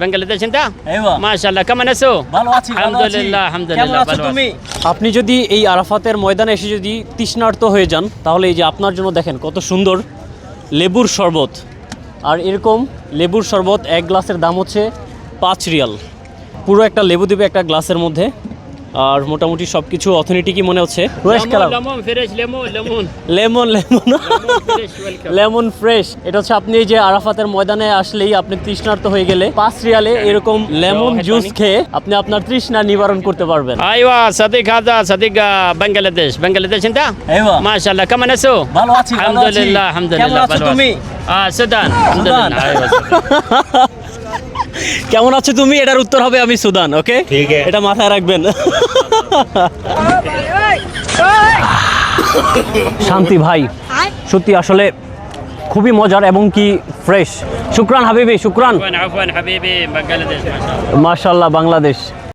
বেঙ্গালিতে আছেন তা কেমন আছো? ভালো আছি আলহামদুলিল্লাহ আলহামদুলিল্লাহ ভালো তুমি? আপনি যদি এই আরাফাতের ময়দানে এসে যদি তৃষ্ণার্ত হয়ে যান তাহলে এই যে আপনার জন্য দেখেন কত সুন্দর লেবুর শরবত। আর এরকম লেবুর শরবত এক গ্লাসের দাম হচ্ছে পাঁচ রিয়াল। পুরো একটা লেবু দেবে একটা গ্লাসের মধ্যে। আর মোটামুটি সব কিছু অথেন্টিকই মনে হচ্ছে। রয়েশ কালাম। লেমন লেমন লেমন ফ্রেশ এটা হচ্ছে আপনি যে আরাফাতের ময়দানে আসলেই আপনি তৃষ্ণার্ত হয়ে গেলে পাঁচ রিয়ালে হ্যাঁ। এরকম লেমন জুস খেয়ে আপনি আপনার তৃষ্ণা নিবারণ করতে পারবেন। আইওয়া সাদিক হাজা সাদিক বাংলাদেশ বাংলাদেশ এটা আইওয়া। মাশাআল্লাহ কেমন আছো? ভালো আছি আলহামদুলিল্লাহ আলহামদুলিল্লাহ ভালো তুমি? আ সুদান আইওয়া কেমন আছো তুমি? এটার উত্তর হবে আমি সুদান ওকে এটা মাথায় রাখবেন। শান্তি ভাই সত্যি আসলে খুবই মজার এবং কি ফ্রেশ শুক্রান হাবিবি শুক্রান। মাশাল্লাহ বাংলাদেশ।